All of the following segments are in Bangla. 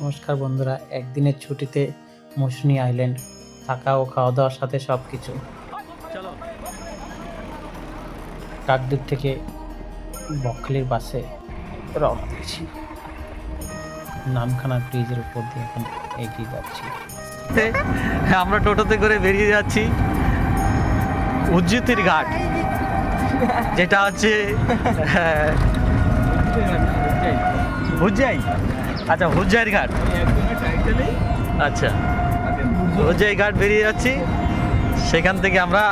নমস্কার বন্ধুরা একদিনের ছুটিতে মৌসুনি আইল্যান্ড থাকা ও খাওয়া দাওয়ার সাথে সব কিছু চলো। কাকদ্বীপ থেকে বকখালির বাসে রওনা দিয়েছি। নামখানা ব্রিজের উপর দিয়ে এখন এগিয়ে যাচ্ছি। হ্যাঁ, আমরা টোটোতে করে বেরিয়ে যাচ্ছি। উজ্জিতির ঘাট যেটা হচ্ছে হ্যাঁ, হুজ্জাই আচ্ছা হুজ্জাইর ঘাট। আচ্ছা হুজাই ঘাট বেরিয়ে যাচ্ছি। সেখান থেকে আমরা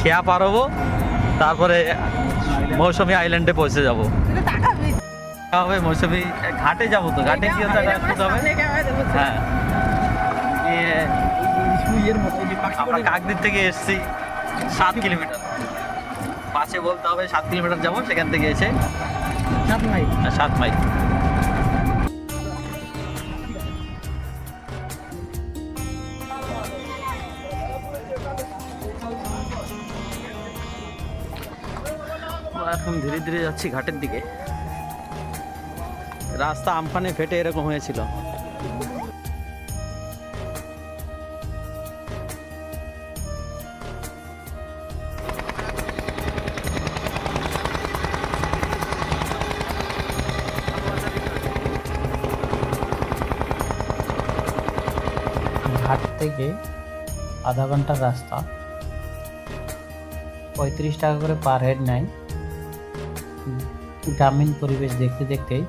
খেয়া পার হব। তারপরে মৌসুমী আইল্যান্ডে পৌঁছে যাব। হবে, মৌসুমী ঘাটে যাব তো। ঘাটে গিয়ে তো ঘাট হবে। হ্যাঁ। আমরা কাকদ্বীপ থেকে এসেছি সাত কিলোমিটার। পাশে বলতে হবে, সাত কিলোমিটার যাব, সেখান থেকে এসে। আর সাত মাইল। আমরা এখন ধীরে ধীরে যাচ্ছি ঘাটের দিকে। রাস্তা আমফানে ফেটে এরকম হয়েছিল। ঘাট থেকে আধা ঘণ্টার রাস্তা। পঁয়ত্রিশ টাকা করে পার হেড নেয়। গ্রামীণ পরিবেশ দেখতে দেখতেই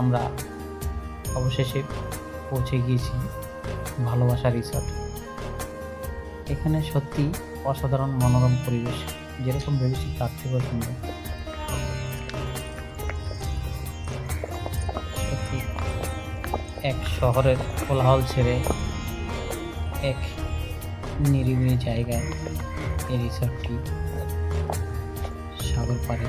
আমরা অবশেষে পৌঁছে গিয়েছি ভালোবাসা রিসর্ট। এখানে সত্যি অসাধারণ মনোরম পরিবেশ, যেরকম ভেবেছি তার থেকেও সুন্দর। এক শহরের কোলাহল ছেড়ে এক নিরিবিলি জায়গায় এই রিসর্টটি সাগর পাড়ে।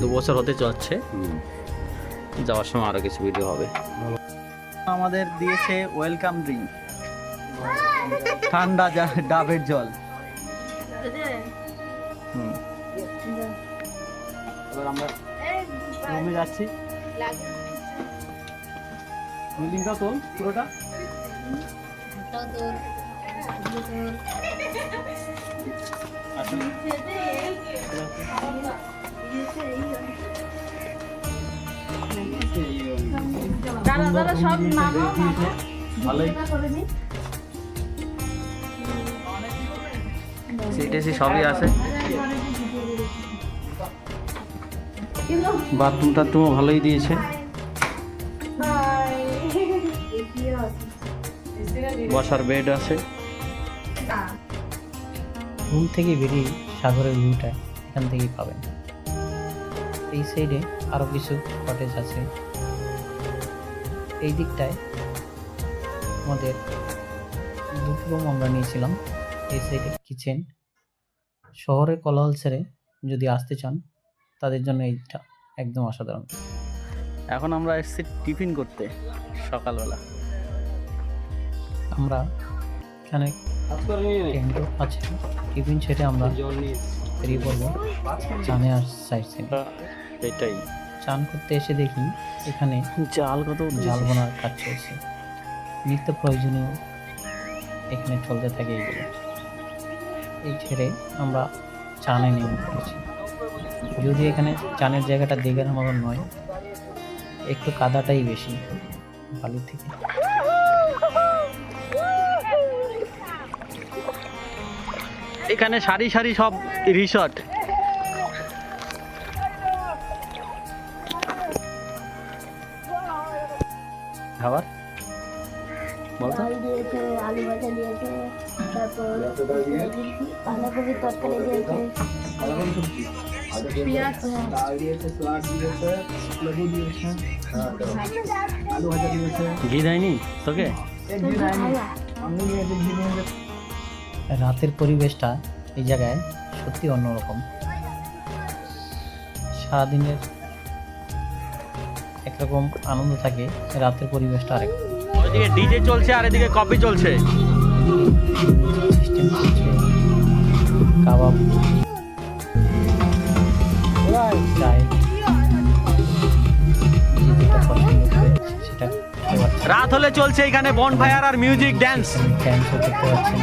দু বছর হতে যাচ্ছে যাওয়ার সময় আরও কিছু ভিডিও হবে। আমাদের দিয়েছে ওয়েলকাম ড্রিঙ্ক ঠান্ডা ডাবের জল। এবার আমরা রুমে যাচ্ছি। বিল্ডিংটা তোল পুরোটা। সব নামাও ভালোই। সবই আছে। বাথরুম টাথরুমও ভালোই দিয়েছে। বসার বেড আছে। রুম থেকে বেরিয়ে সাগরের ভিউটা এখান থেকেই পাবেন। এই সাইডে আরও কিছু কটেজ আছে। এই দিকটায় আমাদের দুটো রুম আমরা নিয়েছিলাম। এই সাইডে কিচেন শহরের কোলাহল ছেড়ে যদি আসতে চান তাদের জন্য এইটা একদম অসাধারণ। এখন আমরা এসেছি টিফিন করতে সকালবেলা। আমরা এখানে টেন্টও আছে। টিফিন সেটে আমরা বেরিয়ে পড়ব। চানে আর সাইড সিন এটাই। চান করতে এসে দেখি এখানে জাল কত জাল বোনার কাজ চলছে। নিত্য প্রয়োজনীয় এখানে চলতে থাকে এইগুলো। এই ছেড়ে আমরা চানে নেমে পড়েছি। যদি এখানে চানের জায়গাটা দেখার মতন নয় একটু কাদাটাই বেশি বালুর থেকে। এখানে সারি সারি সব রিসর্ট খাবার? দিয়েছে ঘি দেয়নি তোকে? রাতের পরিবেশটা এই জায়গায় সত্যি অন্যরকম। সারাদিনের একরকম আনন্দ থাকে রাতের পরিবেশটা আরেক। ওইদিকে ডিজে চলছে আর এদিকে কপি চলছে। কাবাব। রাত হলে চলছে এখানে বন ফায়ার আর মিউজিক ড্যান্স ড্যান্স করতে পারছেন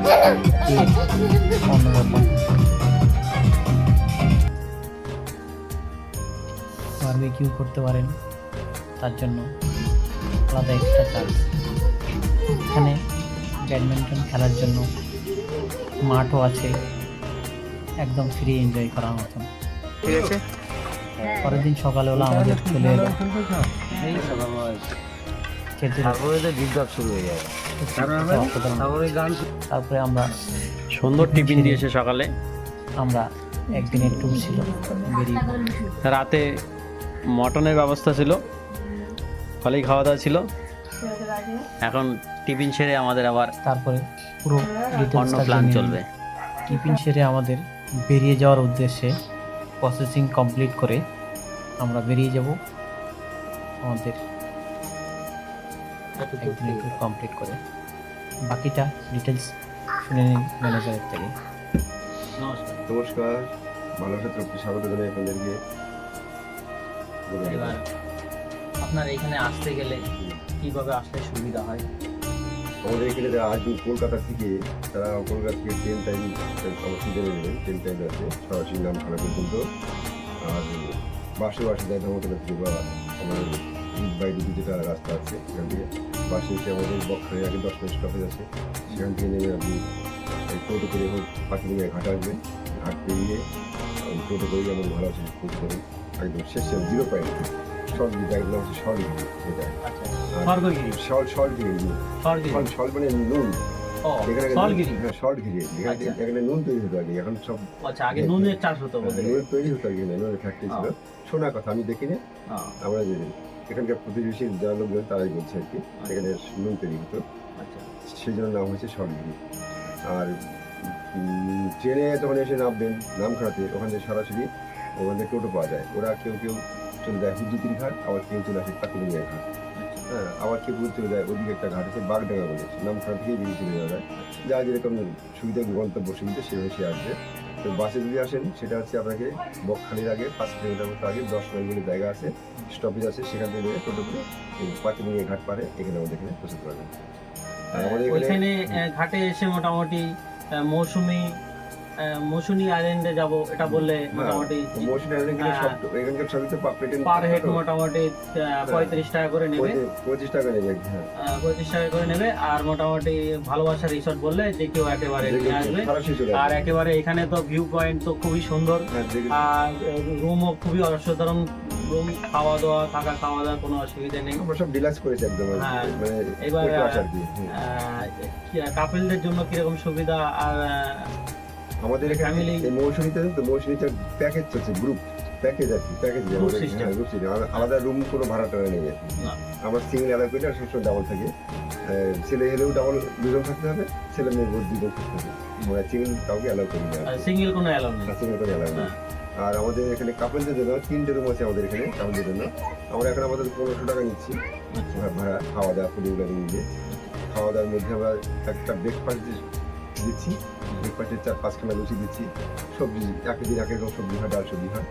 বারবিকিউ করতে পারেন তার জন্য আলাদা এক্সট্রা চার্জ এখানে ব্যাডমিন্টন খেলার জন্য মাঠও আছে একদম ফ্রি এনজয় করার মতন। ঠিক আছে? পরের দিন সকালবেলা আমাদের চলে এলো। খেজুর শুরু হয়ে যাবে। তারপরে আমরা সুন্দর টিফিন দিয়েছে সকালে। আমরা একদিনের ট্যুর ছিল। বেরিয়ে রাতে মটনের ব্যবস্থা ছিল। ভালোই খাওয়া দাওয়া ছিল। এখন টিফিন সেরে আমাদের আবার তারপরে পুরো অন্য প্ল্যান চলবে। টিফিন সেরে আমাদের বেরিয়ে যাওয়ার উদ্দেশ্যে প্রসেসিং কমপ্লিট করে আমরা বেরিয়ে যাব। আমাদের একদিনের ট্যুর কমপ্লিট করে। বাকিটা ডিটেলস শুনে নিন ম্যানেজারের থেকে। নমস্কার। ভালোবাসা তরফে স্বাগত জানাই আপনাদেরকে। এবার আপনার এখানে আসতে গেলে কীভাবে আসতে সুবিধা হয়? আমাদের এখানে যারা আসবেন কলকাতা থেকে তারা কলকাতা থেকে ট্রেন টাইম অবশ্যই জেনে নেবেন ট্রেন টাইম আছে সরাসরি নামখানা পর্যন্ত। আর বাসে বাসে যায় ধর্মতলা থেকে বা আমাদের বাই রুটি যেটা রাস্তা আছে সেখান থেকে বাসে এসে আমাদের বক্ষারে আগে দশ মিনিট স্টপেজ আছে সেখান থেকে নেমে আপনি টোটো করে হোক পাখিলিঙ্গায় ঘাট আসবেন। ঘাট পেরিয়ে টোটো করে যেমন ভালো আছে পৌঁছে দেবেন একদম শেষে জিরো পয়েন্ট শর্ট হচ্ছে শর্ট আচ্ছা শর্ট শর্ট গিরি স্বর্গগিরি শর্ট শর্ট মানে নুন। এখানে হ্যাঁ শর্ট ঘিরে এখানে আচ্ছা। নুন তৈরি হতো আগে এখন সব আচ্ছা আগে নুনের চাষ হতো বলতে নুন তৈরি হতো আগে এখানে নুনের ফ্যাক্টরি ছিল। শোনা কথা আমি দেখিনি। হ্যাঁ, আমরা এখানকার প্রতিবেশী যারা লোকজন তারাই বলছে আর কি এখানে নুন তৈরি হতো আচ্ছা। সেই জন্য নাম হয়েছে শর্টগিরি আর ট্রেনে যখন এসে নামবেন নামখানাতে ওখান থেকে সরাসরি ওখান থেকে টোটো পাওয়া যায়। ওরা কেউ কেউ চলে যায় হুজুতির ঘাট আবার কেউ চলে আসে পাকিলিঙ্গা ঘাট। হ্যাঁ আবার কেউ কেউ চলে যায় ওদিকে একটা ঘাট আছে বাগডাঙ্গা বলে নামখানা থেকেই বেরিয়ে চলে যাওয়া যায়। যা যেরকম সুবিধা গন্তব্য সুবিধা সেভাবে সে আসবে। তো বাসে যদি আসেন, সেটা হচ্ছে আপনাকে বকখালির আগে, পাঁচ কিলোমিটার মতো আগে, দশ বলে জায়গা আছে স্টপেজ আছে, সেখান থেকে টোটো করে পাকিলিঙ্গা ঘাট পারে এখানে আমাদের এখানে পৌঁছাতে পারবেন। ঘাটে এসে মোটামুটি মৌসুমি মৌসুমি আইল্যান্ডে যাব এটা বললে মোটামুটি মোশন এখানে সব এখানকার সবই তো পার হেড মোটামুটি আহ, পঁয়ত্রিশ টাকা করে নেবে। পঁচিশ টাকা নেবে হ্যাঁ। পঁয়ত্রিশ টাকা করে নেবে। আর মোটামুটি ভালোবাসা রিসর্ট বললে যে কেউ একেবারে নিয়ে আসবে। আর একেবারে এখানে তো ভিউ পয়েন্ট তো খুবই সুন্দর। হ্যাঁ, আর রুমও খুবই অসাধারণ। রুম খাওয়া দাওয়া থাকা খাওয়া দাওয়া কোনো অসুবিধা নেই। আমরা সব ডিলাক্স করেছি একদম হ্যাঁ, মানে এবার। কাপেলদের জন্য কীরকম সুবিধা? আর আমাদের এখানে এই মৌসুমীতে তো মৌসুমীতে প্যাকেজ চলছে গ্রুপ প্যাকেজ আর কি প্যাকেজ. গ্রুপ সিস্টেম আলাদা রুম কোনো ভাড়া টাড়া নেই। আর। আমরা সিঙ্গেল অ্যালাউ করি না সবসময় ডাবল থাকে। ছেলে হলেও ডাবল দুজন থাকতে হবে ছেলে মেয়ে দুজন থাকতে হবে। আমরা সিঙ্গেল কাউকে অ্যালাউ করি না সিঙ্গেল কোনো অ্যালাউ নেই। সিঙ্গেল করে অ্যালাউ নেই। হ্যাঁ। আর আমাদের এখানে কাপলদের জন্য তিনটে রুম আছে আমাদের এখানে কাপলদের জন্য। আমরা এখন আমাদের পনেরোশো টাকা নিচ্ছি। আচ্ছা। ভাড়া- খাওয়া দাওয়া ফুডিগুলো নিয়ে। খাওয়া দাওয়ার মধ্যে আমরা একটা ব্রেকফাস্ট দিচ্ছি। ব্রেকফাস্টের চার পাঁচখানা লুচি দিচ্ছি। সবজি একদিন এক রকম সবজি হয় ডাল সবজি হয়।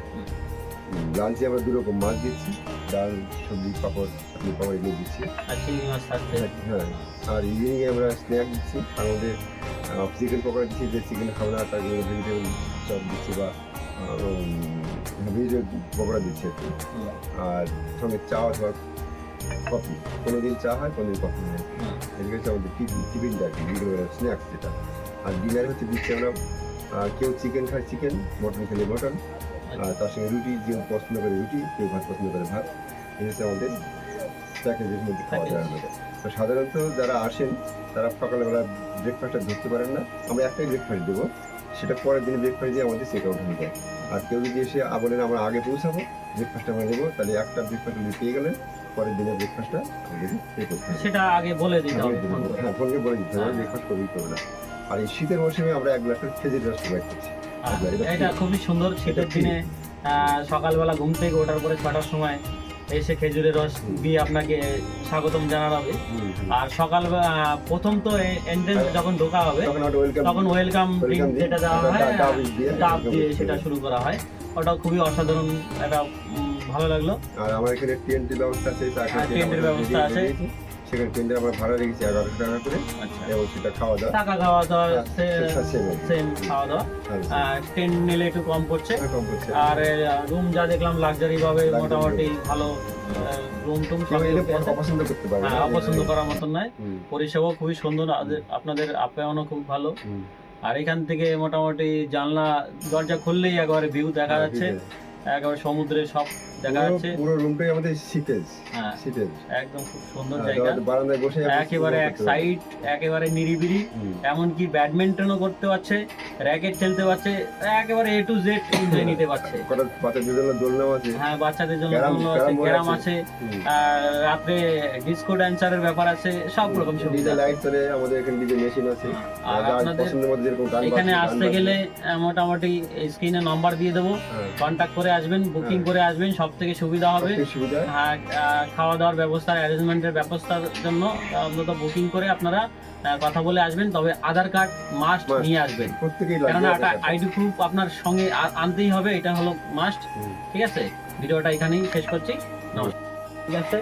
লাঞ্চে আমরা দু রকম মাছ দিচ্ছি। ডাল সবজি পাপড় চাটনি পাপড় এগুলো দিচ্ছি মাছ হ্যাঁ আর ইভিনিংয়ে আমরা স্ন্যাক দিচ্ছি। মধ্যে চিকেন পকোড়া দিচ্ছি যে চিকেন খাব না তার ভেজিটেবল চপ দিচ্ছি বা ভেজ পকোড়া দিচ্ছি আর আর সঙ্গে চা অথবা কফি কোনো দিন চা হয় কোনো দিন কফি হয়। এদিকে হচ্ছে আমাদের টিফিন টিফিনটা আর কি স্ন্যাক্স যেটা। আর ডিনারে হচ্ছে দিচ্ছি আমরা কেউ চিকেন খায় চিকেন মটন খেলে মটন আর তার সঙ্গে রুটি যে পছন্দ করে রুটি কেউ ভাত পছন্দ করে ভাত। এই হচ্ছে আমাদের প্যাকেজের মধ্যে খাওয়া দাওয়া হবে তো সাধারণত যারা আসেন তারা সকালবেলা ব্রেকফাস্টটা ধরতে পারেন না। আমরা একটাই ব্রেকফাস্ট দেবো সেটা পরের দিনে ব্রেকফাস্ট দিয়ে আমাদের চেক আউট হয়ে যায়। আর কেউ যদি এসে বলেন আমরা আগে পৌঁছাবো ব্রেকফাস্টটা আমরা নেব তাহলে একটা ব্রেকফাস্ট যদি পেয়ে গেলেন পরের দিনের ব্রেকফাস্টটা আমাদের পে করতে হবে সেটা আগে বলে দিতে হবে। হ্যাঁ ফোনকে বলে দিতে হবে হ্যাঁ। ব্রেকফাস্ট করবেই করবে না আর এই শীতের মৌসুমে আমরা এক গ্লাস খেজুর রস প্রোভাইড করছি। হ্যাঁ, এটা খুবই সুন্দর শীতের দিনে সকালবেলা ঘুম থেকে ওঠার পরে ছটার সময় এসে খেজুরের রস দিয়ে আপনাকে স্বাগতম জানানো হবে। আর সকাল প্রথম তো এন্ট্রেন্স যখন ঢোকা হবে তখন ওয়েলকাম যেটা দেওয়া হয় ডাব- দিয়ে, সেটা শুরু করা হয়। ওটা খুবই অসাধারণ একটা ভালো লাগল। আর আমার এখানে টিএনটি ব্যবস্থা আছে চা হ্যাঁ, ব্যবস্থা আছে। সেখানে টেন্টে আমরা ভাড়া রেখেছি এগারোশো টাকা করে। আচ্ছা। এবং সেটা খাওয়া দাওয়া। টাকা খাওয়া দাওয়া হ্যাঁ, সেম খাওয়া দাওয়া। টেন নিলে একটু কম পড়ছে। হ্যাঁ, কম করছে আর রুম যা দেখলাম লাক্সারি ভাবে মোটামুটি ভালো রুম টুম কেউ এলে সব অপছন্দ করতে পারবে হ্যাঁ, অপছন্দ করার মতন নয়। পরিষেবাও খুবই সুন্দর আপনাদের- আপ্যায়নও খুব ভালো। আর এখান থেকে মোটামুটি জানলা দরজা খুললেই একবারে ভিউ দেখা হ্যাঁ, যাচ্ছে। একেবারে সমুদ্রের সব দেখা যাচ্ছে। পুরো রুমটাই আমাদের সিটেজ হ্যাঁ সিটেজ একদম খুব সুন্দর জায়গা। বারান্দায় বসে একেবারে এক সাইড একেবারে নিরিবিলি। হুম। এমনকি ব্যাডমিন্টনও করতে পারছে র্যাকেট খেলতে পারছে একেবারে এ টু জেড এনজয় নিতে পারছে। বাচ্চাদের জন্য দোলনাও আছে? হ্যাঁ বাচ্চাদের জন্য দোলনা আছে ক্যারাম আছে। রাত্রে ডিসকো ড্যান্সারের ব্যাপার আছে সব রকম সুবিধা লাইট চলে আমাদের এখানে ডিজে মেশিন আছে। আর আপনাদের পছন্দের মধ্যে যেরকম গান এখানে আসতে গেলে মোটামুটি স্ক্রিনে নাম্বার দিয়ে দেবো। হ্যাঁ, কন্ট্যাক্ট করে আসবেন বুকিং হ্যাঁ। করে আসবেন সব থেকে সুবিধা হবে। হ্যাঁ, খাওয়া দাওয়ার ব্যবস্থা অ্যারেঞ্জমেন্টের ব্যবস্থার জন্য অন্তত বুকিং করে আপনারা কথা বলে আসবেন। তবে আধার কার্ড মাস্ট নিয়ে আসবেন। কেননা একটা আইডি প্রুফ আপনার সঙ্গে আনতেই হবে এটা হলো মাস্ট ঠিক আছে? ভিডিওটা এখানেই শেষ করছি। নমস্কার। ঠিক আছে।